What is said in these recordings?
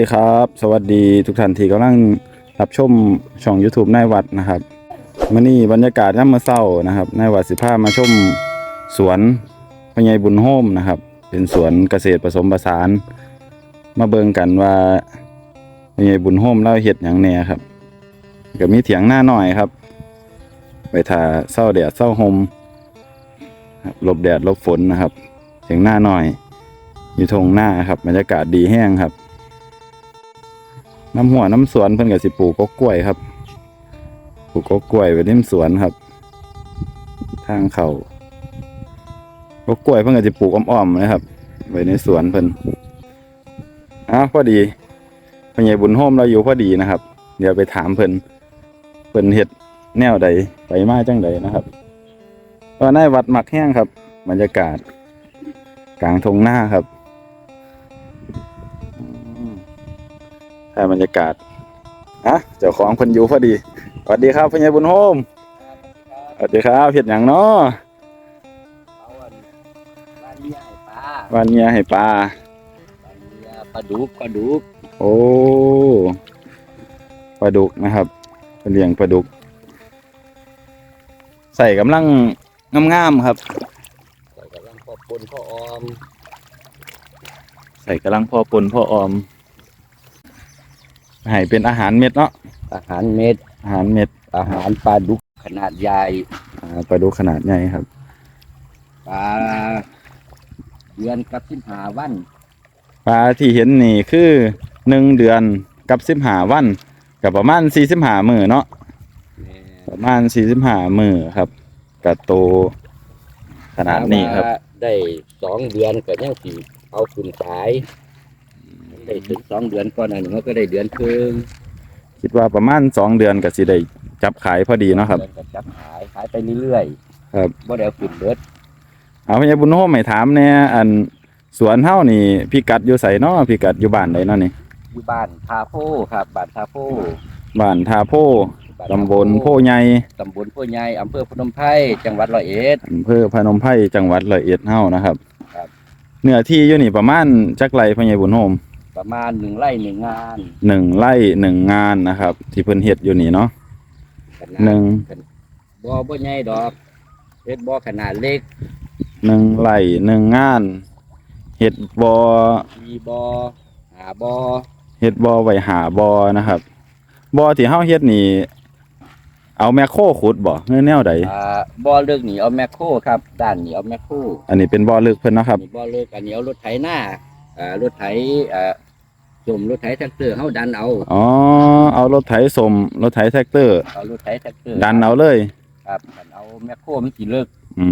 สวัสดีครับ สวัสดีทุกท่านที่กำลังรับชมช่อง YouTube นายวัดนะครับมื่อนี้บรรยากาศย่ำมื่อเช้านะครับนายวัดสิพามาชมสวนพญายบุญโฮมนะครับ เป็นสวนเกษตรผสมผสาน มาเบิงกันว่าพญายบุญโฮมเล่าเห็ดอย่างแหน่ครับก็มีเถียงหน้าหน่อยครับ ไปถ่าเศร้าแดดเศร้าหมครับหลบแดดหลบฝนนะครับ เถียงหน้าหน่อย อยู่ทงหน้าครับบรรยากาศดีแห้งครับ น้ำหัวน้ำสวนเพิ่นก็สิปลูกกกล้วยครับ ปลูกกกล้วยไว้ริมสวนครับ ทางเขาก็กล้วยเพิ่นก็สิปลูกอ้อมๆนะครับไว้ในสวนเพิ่นอ้าวพอดีพ่ใหญ่บุญโฮมเราอยู่พอดีนะครับ เดี๋ยวไปถามเพิ่นเพิ่นเฮ็ดแนวใดไปมาจังใดนะครับตอนนี้วัดหมักแห้งครับ บรรยากาศ กลางทงหน้าครับ ถ่ายบรรยากาศอะเจ้าของเพิ่นอยู่พอดีสวัสดีครับพ่อใหญ่บุญโฮมสวัสดีครับเฮ็ดหยังเนาะเอาอันปลาเนียให้ปลาวันเมียให้ปลาปลาเนียปลาดุกปลาดุกโอ้ปลาดุกนะครับเลี้ยงปลาดุก ใส่กำลังงามๆครับ ใส่กำลังพอปนพอออม ใส่กำลังพอปนพอออม ให้เป็นอาหารเม็ดเนาะอาหารเม็ด อาหารเม็ดอาหารปลาดุกขนาดใหญ่อ่าปลาดุกขนาดใหญ่ครับปลาเดือนกับสิบหาวันปลาที่เห็นนี่คือหนึ่งเดือนกับสิบหาวันกับประมาณสี่สิบหามือเนาะประมาณสี่สิบหามือครับกับโตขนาดนี้ครับปลาได้สองเดือนก็ยังสิเอาขึ้นขาย ได้ถึงสองเดือนก่อนอันนี้มันก็ได้เดือนครึ่งคิดว่าประมาณสองเดือนกับสิได้จับขายพอดีเนาะครับ เดือนก็จับขายขายไปเรื่อยๆครับ บ่ได้เอาขึ้นเบิดเอาพญาบุญโฮมให้ถามเนี่ยอันสวนเฮานี่พี่กัดอยู่ไสเนาะพี่กัดอยู่บ้านใดเนาะนี่อยู่บ้านทาโพครับบ้านทาโพบ้านทาโพบ้านตำบลโพใหญ่ตำบลโพใหญ่อำเภอพนมไพรจังหวัดร้อยเอ็ด อำเภอพนมไพรจังหวัดร้อยเอ็ดเฮานะครับครับ เนื้อที่อยู่นี่ประมาณจักไรพญาบุญโฮม ประมาณหนึ่งไร่หนึ่งงานหนึ่งไร่หนึ่งงานนะครับ ที่เพิ่นเฮ็ดอยู่นี่เนาะ ขนาดหนึ่ง บ่บ่ใหญ่ดอกเฮ็ดบ่ขนาดเล็กหนึ่งไร่หนึ่งงานเฮ็ดบ่อมีบ่หาบ่เฮ็ดบ่อไว้หาบ่อนะครับบ่อที่เฮาเฮ็ดนี่ เอาแมคโครขุดบ่เงื่อแนวใดอ่าบ่เลิกนี่เอาแมคโครครับด้านนี้เอาแมคโครอันนี้เป็นบ่อลึกเพิ่นเนาะครับนี่บ่เลิกอันนี้เอารถไถหน้าอ่า รถไถอ่าจุ่มรถไถแท็กเตอร์เฮาดันเอาอ๋อเอารถไถสมรถไถแท็กเตอร์เอารถไถแท็กเตอร์ดันเอาเลย ครับดันเอาแมคโครมันสิเลิกอื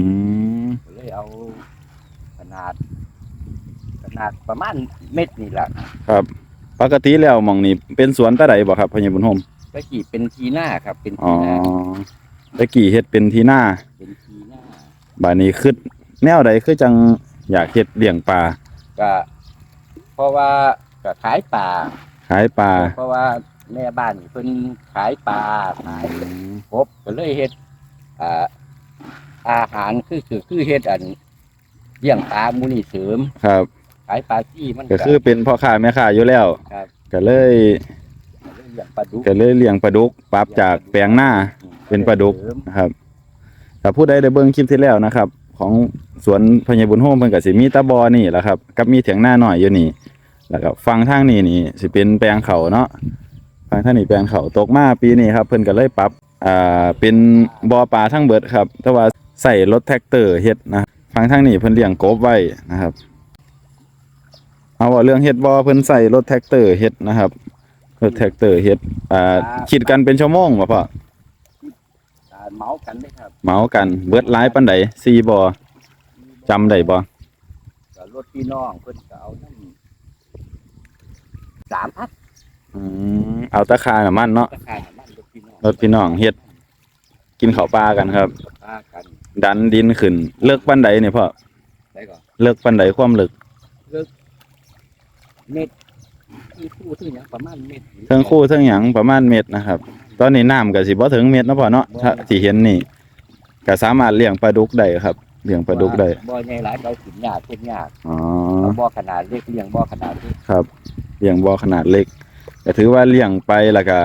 มก็เลยเอาขนาด ขนาดประมาณเม็ดนี่แหละครับ ปกติแล้วหมองนี้เป็นสวนตะไดบ่ครับพญาบุญโฮมตะกี้เป็นทีหน้าครับ เป็นอ๋ทีอหน้าตะกี้เฮ็ดเป็นที่หน้าเป็นทีหน้าบัดนี้คือแนวใดคือจังอยากเฮ็ดเลี้ยงปลาก็ เพราะว่าก็ขายปลาขายปลาเพราะว่าแม่บ้านนี่เพิ่นขายปลาขายกบก็เลยเฮ็ดอ่าอาหารคือคือคือเฮ็ดอันเลี้ยงปลามูนี่เสริมครับ ขายปลาที่มันก็คือเป็นพ่อค้าแม่ค้าอยู่แล้วครับก็เลยก็เลยเลี้ยงปลาดุกก็เลยเลี้ยงปลาดุกปรับจากแปลงหน้าเป็นปลาดุกเสริมนะครับถ้าผู้ใดได้เบิ่งคลิปที่แล้วนะครับ ของสวนพญาบุญโฮมเพิ่นก็สิมีตะบอนี่แหละครับกับมีเถียงหน้าหน่อยอยู่นี่ แล้วก็ฟังทางนี้นี่สิเป็นแปลงเขาเนาะฟังทางนี้แปลงเขาตกมาปีนี้ครับ เพิ่นก็เลยปรับอ่าเป็นบ่อปลาทั้งเบิดครับ แต่ว่าใส่รถแท็กเตอร์เฮ็ดนะฟังทางนี้เพิ่นเลี้ยงกบไว้นะครับ เอาว่าเรื่องเฮ็ดบ่อเพิ่นใส่รถแท็กเตอร์เฮ็ดนะครับรถแท็กเตอร์เฮ็ดอ่าคิดกันเป็นชั่วโมงบ่พ่ออ่า เหมากันได้ครับเหมากันเบิดหลายปานใดสี่บ่อจำได้บ่ก็รถพี่น้องเพิ่นก็เอาน้ำสามพันอืมเอาตะคาน้ำมันเนาะ ราคาน้ำมันรถพี่น้องรถพี่น้องเฮ็ด กินข้าวปลากันครับ ปลากันดันดินขึ้น เลิกปันใดเนี่ยพ่อได้ก่อนเลิกปันใดความลึกเม็ดที่คู่ที่หยังประมาณเม็ดเทิงคู่เทิงหยังประมาณเม็ดนะครับ ตอนนี้น้ำก็สิบ่ถึงเม็ดเนาะพ่อเนาะถ้าที่เห็นนี่ก็สามารถเลี้ยงปลาดุกได้ครับเลี้ยงปลาดุกได้บ่อใหญ่หลายเราขึ้นยากขึ้นยากอ๋อเอาบ่อขนาดเล็กเลี้ยงบ่อขนาดเล็กครับเลี้ยงบ่อขนาดเล็กก็ถือว่าเลี้ยงไปแล้วก็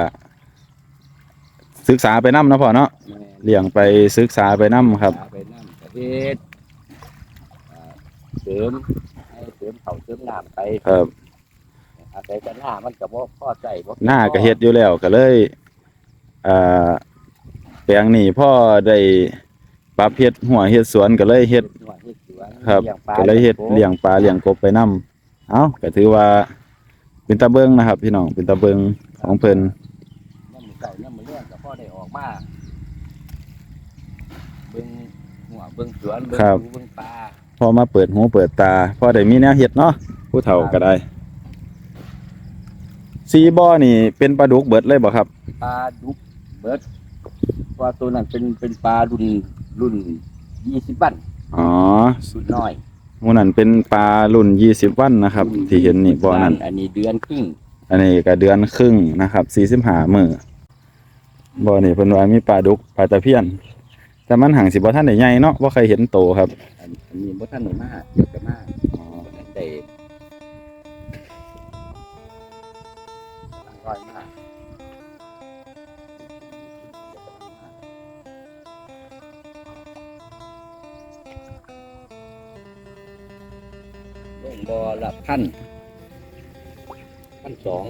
ศึกษาไปนํเนาะพ่อเนาะแม่นเลี้ยงไปศึกษาไปนํครับหาไปน้ำประเทศอ่าเสริมให้เสริมเขาเสริมน้ำไปครับอาศัยแต่หน้ามันก็บ่พอใจบ่หน้าก็เฮ็ดอยู่แล้วก็เลย อ่าแปลงนี้พ่อได้ปรับเฮ็ดหัวเฮ็ดสวนก็เลยเฮ็ดเฮ็ดเฮ็ดสวนครับลี้งปาก็เลยเฮ็ดเลี้ยงปลาเลี้ยงกบไปนํเอ้าก็ถือว่าเป็นตาเบิงนะครับ พี่น้องเป็นตาเบิงของเพิ่นน้ำมือเก่าน้ำมือเลี้ยงก็พอได้ออกมาเบิ่งหัวเบิ่งสวนเบิ่งหูเบิ่งปลาพอมาเปิดหูเปิดตาพอได้มีแนวเฮ็ดเนาะผู้เฒ่าก็ได้สีบ่อนี่เป็นปลาดุกเบิดเลยบ่ครับ ปลาดุก เบิดเพราะว่าตัวนั้นเป็นเป็นปลารุ่นรุ่นยี่สิบวันอ๋อรุ่นน้อยหมู่นั้นเป็นปลารุ่น20วันนะครับ ที่เห็นนี่บ่อนั้น อันนี้เดือนครึ่งอันนี้ก็เดือนครึ่งนะครับ45มื้อบ่อนี่เพิ่นว่ามีปลาดุกปลาตะเพียน แต่มันห่างสิบ่ทันได้ใหญ่เนาะบ่เคยเห็นโตครับ อันอันนี้บ่ทันได้มาเกี่ยวกับมาอ๋อบ่ทันได้ บอละพันพันสอง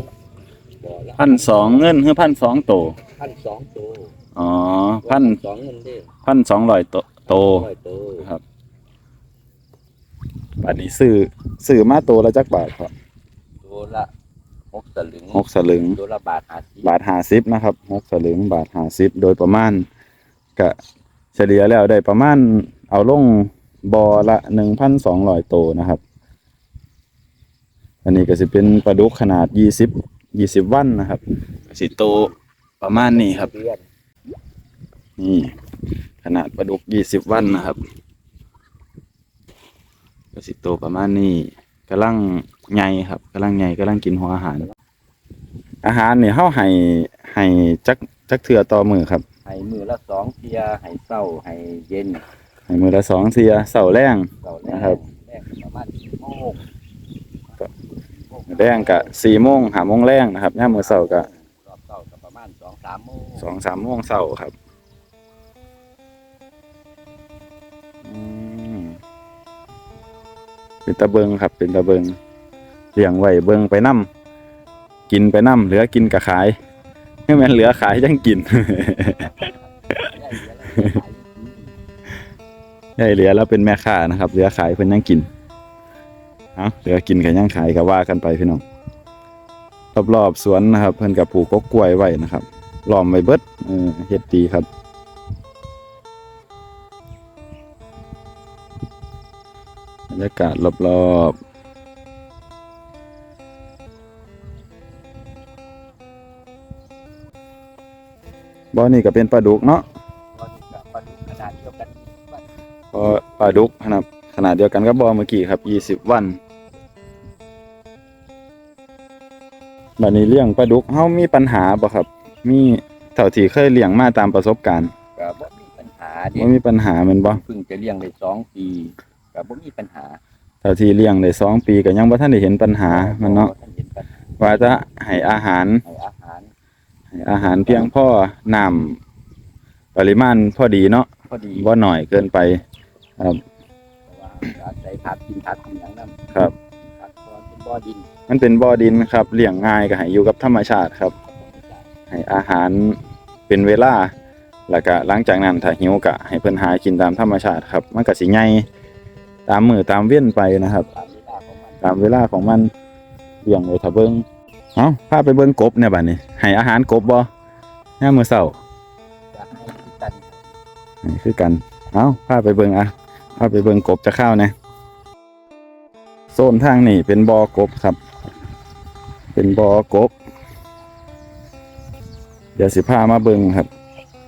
บอละพันสองเงินคือพันสองโต พันสองตัวอ๋อพันสองเงินเด้พันสองร้อยโตโต ร้อยตัวครับบัดนี้ซื้อซื้อมาโตละจักบาทครับตัวละหกสลึงหกสลึง ตัวละบาทห้าสิบบาทห้าสิบนะครับหกสลึงบาทห้าสิบโดยประมาณก็เฉลี่ยแล้วได้ประมาณเอาลงบอละหนึ่งพันสองร้อยโตนะครับ อันนี้ก็สิเป็นปลาดุกขนาดยี่สิบยี่สิบวันนะครับก็สิโตประมาณนี้ครับเดือนนี่ ขนาดปลาดุกยี่สิบวันนะครับก็สิโตประมาณนี้กำลังใหญ่ครับกำลังใหญ่กำลังกินหัวอาหาร อาหารนี่เฮาให้ให้จักจักเทื่อต่อมือครับให้มือละสองเทียให้เศร้าให้เย็นให้มือละสองเทียเสาร์แรงเศร้าแรนะครับแรกประมาณสี่โมง แรงกะสี่โมงหาโมงแรงนะครับย่ามมือเสาร์กะรอบเศร้าก็ประมาณสองสามโมงสองสามโมงเสาร์ครับอืมเป็นตะเบิงครับ เป็นตะเบิงเลี้ยงไว้เบิงไปนํกินไปนํเหลือกินกะขายให้มันเหลือขายยังกิน ได้เดือนละใช่เหลือแล้วเป็นแม่ค้านะครับ เหลือขายเพิ่นยังกิน เอาเหลือกินกันยังขายก็ว่ากันไปพี่น้องรอบๆสวนนะครับเพิ่นกับปลูกกกล้วยไว้นะครับล้อมไว้เบิดเออเฮ็ดดีครับบรรยากาศรอบๆบ่อนี่ก็เป็นปลาดุกเนาะตอนนี้ก็ปลาดุกขนาดเดียวกันว่าพอปลาดุกนะครับขนาดเดียวกันกับบอเมื่อกี้ครับยี่สิบ20วัน บัดนี้เลี้ยงปลาดุกเฮามีปัญหาบ่ครับ มีเท่าที่เคยเลี้ยงมาตามประสบการณ์ก็บ่มีปัญหาเด็บ่มีปัญหาแม่นบ่เพิ่งจะเลี้ยงได้สองปีก็บ่มีปัญหาเท่าที่เลี้ยงได้สองปีก็ยังบ่ทันได้เห็นปัญหามันเนาะบ่ทัเห็นปัญหาว่าจะให้อาหารให้อาหารให้อาหารเพียงพอน้ำปริมาณพอดีเนาะพอดีบ่น้อยเกินไปครับเพราะว่าอาศัยผักกินผักกินหยังนำครับผักตอนเป็นบ่อดิน มันเป็นบ่อดินครับเลี้ยงง่ายก็ให้อยู่กับธรรมชาติครับ ให้อาหารเป็นเวลาแล้วก็หลังจากนั้นถ้าหิวก็ให้เพิ่นหากินตามธรรมชาติครับ มันก็สิใหญ่ตามมือตามเว้นไปนะครับ ตามเวลาของมันเลี้ยงไว้ถ้าเบิ่งเอ้าพาไปเบิ่งกบเนี่ยบัดนี้ ให้อาหารกบบ่ยามมื้อเช้านนี่คือกัน เอ้าพาไปเบิ่งอะพาไปเบิ่งกบจะเข้านะโซนทางนี่เป็นบ่อกบครับ เป็นบ่อกบ เดี๋ยวสิพามาเบิ่งครับ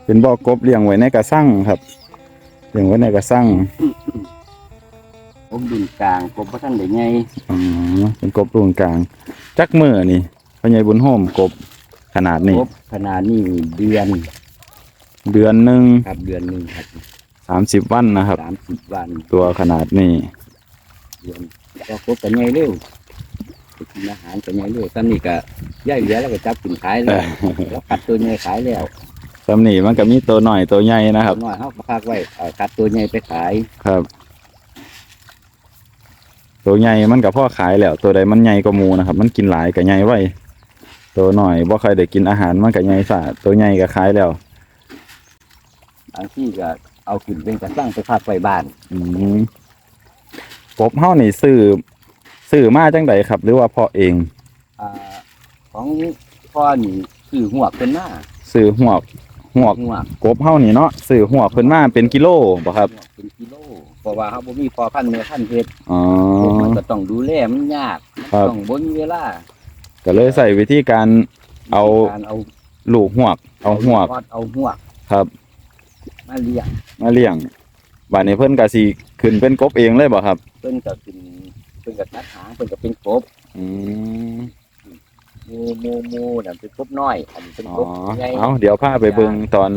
เป็นบ่อกบเลี้ยงไว้ในกระสังครับเลี้ยงไว้ในกระสังผมดินกลางผมบ่ทันได้ไงอ๋อเป็นกบรุ่นกลาง จักมือนี่พ่อใหญ่บุญโฮมกบขนาดนี้ครบขนาดนี้เดือนเดือนหนึ่งครับเดือนหนึงครับสามสิบวันนะครับ30วันตัวขนาดนี้เดือนก็ครบกันไงเร็ว ไปกินอาหารเป็นไงเรื่อยตอนนี้ก็ย่ายเหลือแล้วก็จับกินขายแล้วแล้วกัดตัวใหญ่ขายแล้วสำนี่มันก็มีตัวหน่อยตัวใหญ่นะครับน้อยเขาก็พักไว้เอ่อกัดตัวใหญ่ไปขายครับ ตัวใหญ่มันกับพ่อขายแล้ว ตัวใดมันใหญ่กว่าหมูนะครับ มันกินหลายกับใหญ่ไว้ ตัวหน่อยบ่ค่อยได้กินอาหารมันกับใหญ่สะตัวใหญ่ก็ขายแล้วบางที่ก็เอาขึ้นเป็นกระตั้งไปพักไว้บ้าน อืมกบเฮานี่ซื้อ ซื้อมาจังใดครับ หรือว่าเพาะเองอ่าของพ่อนี่คือหัวกเป็นหน้าซื้อหวกหวกหัวกกบเฮานี่เนาะซื้อหวกเพิ่นมาเป็นกิโลบ่ครับหัวกเป็นกิโลเพราะว่าเขาบ่มีพอพันธุ์เนื้อพันธุ์เห็ดอ๋อ มันก็ต้องดูแลมันยากครับ ต้องบนเวลาก็เลยใส่วิธีการ เอาการเอาลูกหวกเอาหวกเอาหัวกครับ มาเลี้ยงมาเลี้ยงบัดนี้เพิ่นก็สิขึ้นเป็นกบเองเลยบ่ครับ เพิ่นก็กินเพิ่นก็ตัดหางเพิ่นก็เป็นกบอืมหมูหมูหมูนั่นเป็นกบน้อย อันนี้เป็นอ๋อกบใหญ่เอาเดี๋ยวพาไปเบิ่งตอน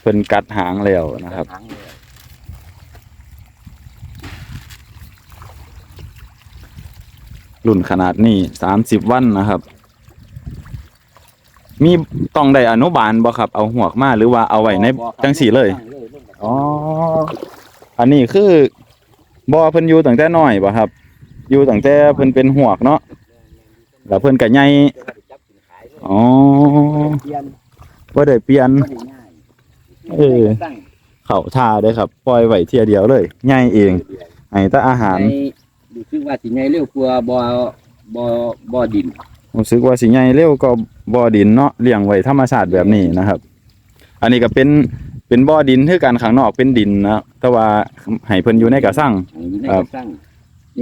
เพิ่นกัดหางแล้วนะครับตัดหางเลยรุ่นขนาดนี้สามสิบวันนะครับ มีต้องได้อนุบาลบ่ครับ เอาหวกมาหรือว่าเอาไว้ในบ่ครับจังสีเลย ตั้งเลยลงกับอ๋อ อันนี้คือบ่เพิ่นอยู่ตั้งแต่น้อยบ่ครับ อยู่ตั้งแต่เพิ่นเป็นหวกเนาะแล้วเพิ่นก็ใหญ่จับกินขายเลยอ๋อเปลี่ยนบ่ได้เปลี่ยนบ่ได้ง่ายเออตั้งเข้าท่าเด้อครับ ปล่อยไว้เที่ยเดียวเลยใหญ่เองให้แต่อาหารในรู้สึกว่าสิใหญ่เร็วกว่าบ่บ่บ่ดินรู้สึกว่าสิใหญ่เร็วก็บ่อดินเนาะเลี้ยงไว้ธรรมชาติแบบนี้นะครับ อันนี้ก็เป็นเป็นบ่อดินคือกันข้างนอกเป็นดินนะแต่ว่าให้เพิ่นอยู่ในกระสังอยู่ในครับกระสังนี่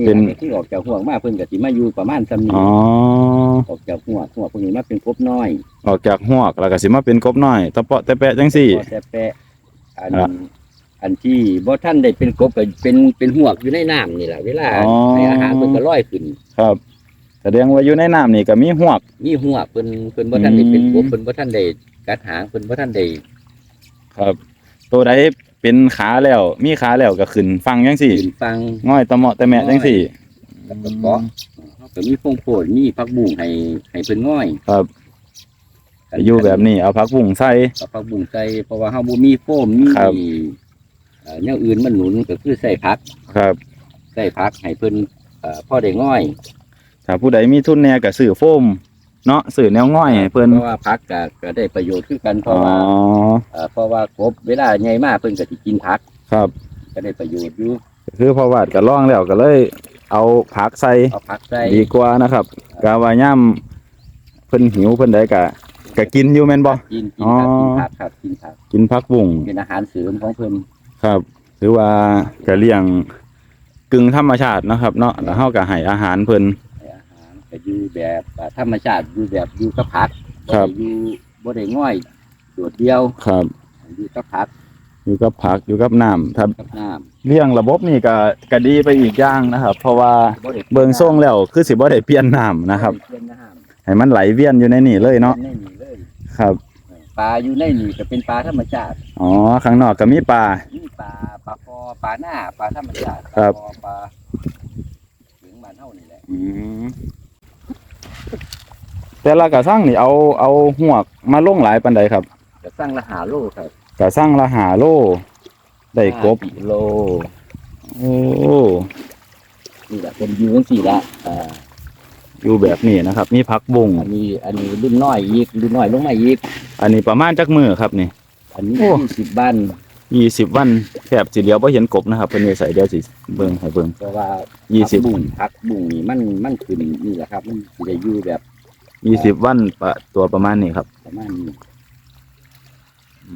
เป็นแหละที่ออกจากห่วงมาเพิ่นก็สิมาอยู่ประมาณซำนี้อ๋อ ออกจากห่วงห่วงพวกนี้มาเป็นกบน้อยออกจากหวกแล้วก็สิมาเป็นกบน้อยตะเปาะตะแปะจังซี่ พอแต่แปะอัน อะอันที่บ่ท่านได้เป็นกบก็เป็นเป็นห่วงอยู่ในน้ำนี่แหละเวลาอ๋อ ให้อาหารเพิ่นก็ลอยขึ้น ครับแสดงว่าอยู่ในน้ำนี่ก็มีหวก มีห่วงเพิ่นเพิ่นบ่ท่านได้เป็นกบอืมเพิ่นบ่ท่านได้กัดหางเพิ่นบ่ท่านได้ครับ ตัวใด เป็นขาแล้ว มีขาแล้วก็ขึ้นฟังจังซี่ขึ้นฟังง่อยตะเมาะตะแมะจังซี่แล้วก็เกาะเขาก็มีพงโพดมีผักบุ้งให้ให้เพิ่นง่อยครับอยู่แบบนี้เอาผักบุ้งใส่ กับผักบุ้งใส่เพราะว่าเฮาบ่มีโฟมมีครับ เอ่อแนวอื่นมันหนุนก็คือใส่ผักครับ ใส่ผักให้เพิ่นเอ่อพอได้ง่อยถ้าผู้ใดมีทุนแหน่ก็ซื้อโฟม เนาะซื้อแนวง่อยให้เพิ่นเพราะว่าผักก็ก็ได้ประโยชน์คือกันเพอ๋อราะว่าเอ่อเพราะว่ากบเวลาใหญ่มากเพิ่นก็สิกินผักครับ ก็ได้ประโยชน์อยู่คือพอวาดก็ล่องแล้วก็เลย เอาผักใส่เอาผักใส่ดีกว่านะครับกาว่าย่ำเพิ่นหิวเพิ่นได้ก็ก็กินอยู่แม่นบ่ กินกิอ๋นอผักกินผักครับกินผักกินผักบุ้งเป็นอาหารเสริมของเพิ่นครับ หรือว่าก็เลี้ยงกึ่งธรรมชาตินะครับ เนาะแล้วเฮาก็ให้อาหารเพิ่นให้อาหาร ก็อยู่แบบอ่าธรรมชาติอยู่แบบอยู่กับผักครับได้อยู่บ่ได้ง่อยโดดเดียวครับ อยู่กับผักอยู่กับผักอยู่กับน้ำถ้ากับน้ำเลี้ยงระบบนี่ก็ก็ดีไปอีกอย่างนะครับ เพราะว่าบ่ได้เบิ่งทรงแล้วคือสิบ่ได้เปลี่ยนน้ำนะครับบ่ได้เปลี่ยนน้ำให้มันไหลเวียนอยู่ในนี่เลยเนาะในนี่เลยครับปลาอยู่ในนี่ก็เป็นปลาธรรมชาติ อ๋อข้างนอกก็มีปลามีปลาปลาคอปลาหน้าปลาธรรมชาติครับปลาคอปลาถึงบ้านเฮานี่แหละอืม แต่ละกระสั่งนี่เอาเอาหวกมาลงหลายปันใดครับจะสร้างละหาโลครับกระสั่งละหาโลได้กบห้ากิโลโอ้นี่แหละเป็นอยูจังซี่ละอ่าอยู่แบบนี้นะครับ มีพักบุงอันนี้ อันนี้รุ่นน้อยอีกรุ่นน้อยลงมาอีก อันนี้ประมาณจักมือครับนี่ อันนี้โอ้ ยี่สิบบ้านยี่สิบวันแทบสิเดียวพอเห็นกบนะครับเพิ่นอยู่ใส่เดียวสิเบิ่งให้เบิ่งเพราะว่ายี่สิบผักบุ้งผักบุ้งนี่มันมันขึ้นนี่แหละครับ มันสิได้อยู่แบบ ยี่สิบวันปะตัวประมาณนี้ครับ ประมาณนี้อื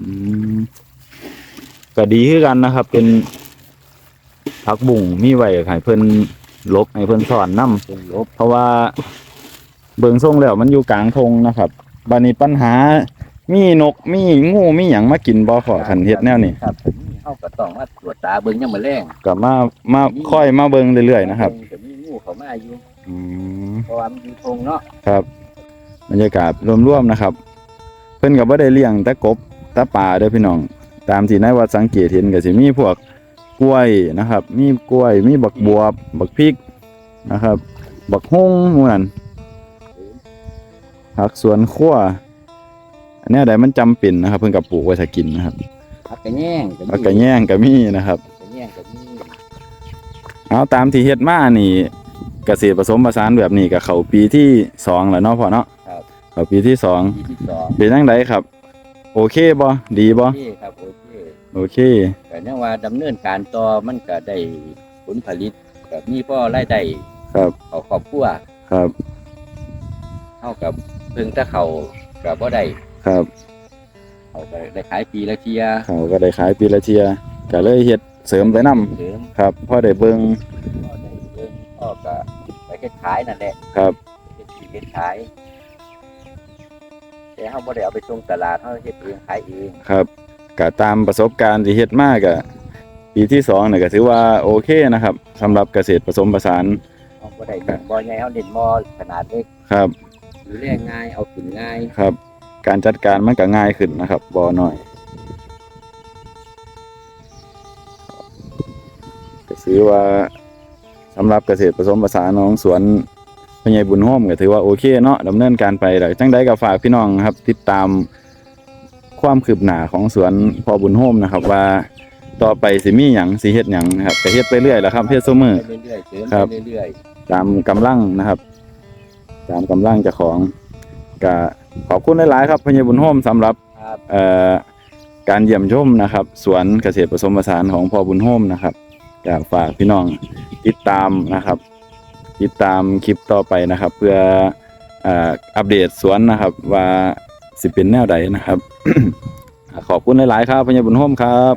มก็ดีคือกันนะครับ เป็นพักบุ่งมีไว้ให้เพิ่นลบให้เพิ่นสอนนํเป็นลบเพราะว่าเบิ่งทรงแล้วมันอยู่กลางทงนะครับบัดนี้ปัญหา มีนกมีงูมีหยังมากินบ่ขอคันเฮ็ดแนวนี้ครับเฮาก็ต้องมาตรวจตาเบิ่งยังมื้อแรงก็มามาค่อยมาเบิ่งเรื่อยๆนะครับ จะมีงูเข้ามาอยู่อืมเพราะว่ามันอยู่ทงเนาะครับ บรรยากาศรวมๆนะครับ เพิ่นก็บ่ได้เลี้ยงแต่กบแต่ปลาเด้อพี่น้อง ตามที่นายวัดสังเกตเห็นก็สิมีพวกกล้วยนะครับ มีกล้วยมีบักบวบบักพริกนะครับ บักฮงหมู่นั่นผักสวนครัวอันเนี้ยใดมันจำเป็นนะครับ เพิ่นก็ปลูกไว้ถ้ากินนะครับผักกระแยงมีผักกระแยงก็มีนะครับผักกระแยงก็มีเอาตามที่เฮ็ดมานี่เกษตรผสมผสานแบบนี้ก็เข้าปีที่สองแล้วเนาะพ่อเนาะครับ เข้าปีที่สองปีที่สองเป็นจังไดครับ โอเคบ่ดีบ่โอเคครับโอเคโอเคก็ยังว่าดำเนินการต่อมันก็ได้ผลผลิตก็มีพ่อรายได้ครับเขาครอบครัวครับเท่ากับเพิ่งแต่เขาก็บ่ได้ครับเขาก็ได้ขายปีละเทียเขาก็ได้ขายปีละเทียก็เลยเฮ็ดเสริมไปนํเสริมครับพอได้เบิ่งพ่อได้เพิ่งพ่อก็ไปเฮ็ดขายนั่นแหละครับเฮ็ดสิเฮ็ดขาย แต่เฮาบ่ได้เอาไปส่งตลาดเฮาเฮ็ดเองขายเองครับก็ตามประสบการณ์ที่เฮ็ดมาก็ปีที่สองเนี่ยก็ถือว่าโอเคนะครับสำหรับเกษตรผสมผสานเฮาบ่ได้เน้นบ่ใหญ่เฮาเน้นบ่ขนาดเล็กครับดูแลง่ายเอาขึ้นง่ายครับ การจัดการมันก็ง่ายขึ้นนะครับบ่น้อยก็ถือว่าสำหรับเกษตรผสมผสานของสวน พญายบุญโฮมก็ถือว่าโอเคเนาะดำเนินการไปแล้วจังใดก็ฝากพี่น้องครับติดตามความคืบหน้าของสวนพอบุญโฮมนะครับ ว่าต่อไปสิมีหยังสิเฮ็ดหยังนะครับก็เฮ็ดไปเรื่อยแหล้วครับเฮ็ดซุมื้อไปเรื่อยๆเสริมครับไปเรื่อยตามกำลังนะครับ ตามกำลังเจ้าของก็ขอบคุณหลายๆครับพญายบุญโฮมสำหรับ ๆครับ เอ่อการเยี่ยมชมนะครับสวนเกษตรผสมผสานของพ่อบุญโฮมนะครับอยากฝากพี่น้องติดตามนะครับ ติดตามคลิปต่อไปนะครับ เพื่ออ,อัปเดตสวนนะครับ ว่าสิเป็นแนวใดนะครับ ขอบคุณหลาย ๆ ครับพญาบุญโฮมครับ